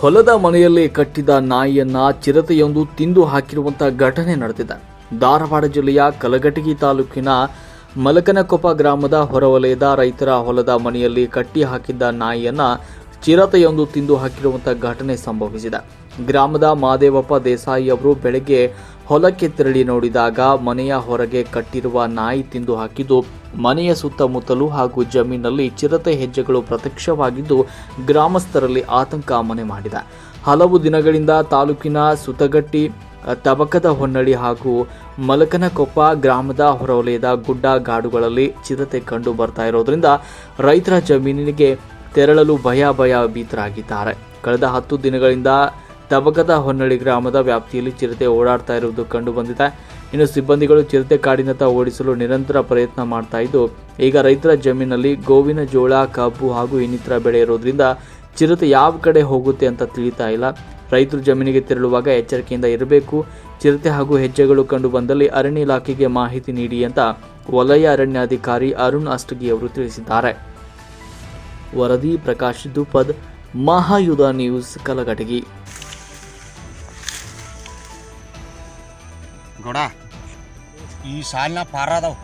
ಹೊಲದ ಮನೆಯಲ್ಲಿ ಕಟ್ಟಿದ ನಾಯಿಯನ್ನ ಚಿರತೆಯೊಂದು ತಿಂದು ಹಾಕಿರುವಂತಹ ಘಟನೆ ನಡೆದಿದೆ. ಧಾರವಾಡ ಜಿಲ್ಲೆಯ ಕಲಘಟಗಿ ತಾಲೂಕಿನ ಮಲಕನಕೊಪ್ಪ ಗ್ರಾಮದ ಹೊರವಲಯದ ರೈತರ ಹೊಲದ ಮನೆಯಲ್ಲಿ ಕಟ್ಟಿ ಹಾಕಿದ್ದ ನಾಯಿಯನ್ನ ಚಿರತೆಯೊಂದು ತಿಂದು ಹಾಕಿರುವಂತಹ ಘಟನೆ ಸಂಭವಿಸಿದೆ. ಗ್ರಾಮದ ಮಾದೇವಪ್ಪ ದೇಸಾಯಿ ಅವರು ಬೆಳಗ್ಗೆ ಹೊಲಕ್ಕೆ ತೆರಳಿ ನೋಡಿದಾಗ ಮನೆಯ ಹೊರಗೆ ಕಟ್ಟಿರುವ ನಾಯಿ ತಿಂದು ಹಾಕಿದ್ದು, ಮನೆಯ ಸುತ್ತಮುತ್ತಲು ಹಾಗೂ ಜಮೀನಲ್ಲಿ ಚಿರತೆ ಹೆಜ್ಜೆಗಳು ಪ್ರತ್ಯಕ್ಷವಾಗಿದ್ದು, ಗ್ರಾಮಸ್ಥರಲ್ಲಿ ಆತಂಕ ಮನೆ ಮಾಡಿದೆ. ಹಲವು ದಿನಗಳಿಂದ ತಾಲೂಕಿನ ಸುತಗಟ್ಟಿ ತಬಕದ ಹೊನ್ನಳಿ ಹಾಗೂ ಮಲಕನಕೊಪ್ಪ ಗ್ರಾಮದ ಹೊರವಲಯದ ಗುಡ್ಡ ಗಾಡುಗಳಲ್ಲಿ ಚಿರತೆ ಕಂಡು ಬರ್ತಾ ಇರೋದ್ರಿಂದ ರೈತರ ಜಮೀನಿಗೆ ತೆರಳಲು ಭಯ ಭಯ ಭೀತರಾಗಿದ್ದಾರೆ. ಕಳೆದ ಹತ್ತು ದಿನಗಳಿಂದ ತಬಕದ ಹೊನ್ನಳ್ಳಿ ಗ್ರಾಮದ ವ್ಯಾಪ್ತಿಯಲ್ಲಿ ಚಿರತೆ ಓಡಾಡ್ತಾ ಇರುವುದು ಕಂಡುಬಂದಿದೆ. ಇನ್ನು ಸಿಬ್ಬಂದಿಗಳು ಚಿರತೆ ಕಾಡಿನತ್ತ ಓಡಿಸಲು ನಿರಂತರ ಪ್ರಯತ್ನ ಮಾಡ್ತಾ ಇದ್ದು, ಈಗ ರೈತರ ಜಮೀನಲ್ಲಿ ಗೋವಿನ ಜೋಳ, ಕಬ್ಬು ಹಾಗೂ ಇನ್ನಿತರ ಬೆಳೆ ಇರೋದ್ರಿಂದ ಚಿರತೆ ಯಾವ ಕಡೆ ಹೋಗುತ್ತೆ ಅಂತ ತಿಳಿತಾ ಇಲ್ಲ. ರೈತರು ಜಮೀನಿಗೆ ತೆರಳುವಾಗ ಎಚ್ಚರಿಕೆಯಿಂದ ಇರಬೇಕು. ಚಿರತೆ ಹಾಗೂ ಹೆಜ್ಜೆಗಳು ಕಂಡು ಬಂದಲ್ಲಿ ಅರಣ್ಯ ಇಲಾಖೆಗೆ ಮಾಹಿತಿ ನೀಡಿ ಅಂತ ವಲಯ ಅರಣ್ಯಾಧಿಕಾರಿ ಅರುಣ್ ಅಷ್ಟಗಿ ಅವರು ತಿಳಿಸಿದ್ದಾರೆ. ವರದಿ ಪ್ರಕಾಶ್ ದುಪದ್ ಮಹಾಯುಧ ನ್ಯೂಸ್ ಕಲಘಟಗಿ ಗೌಡ ಈ ಸಾಲಿನ ಪಾರ ಅದಾವ.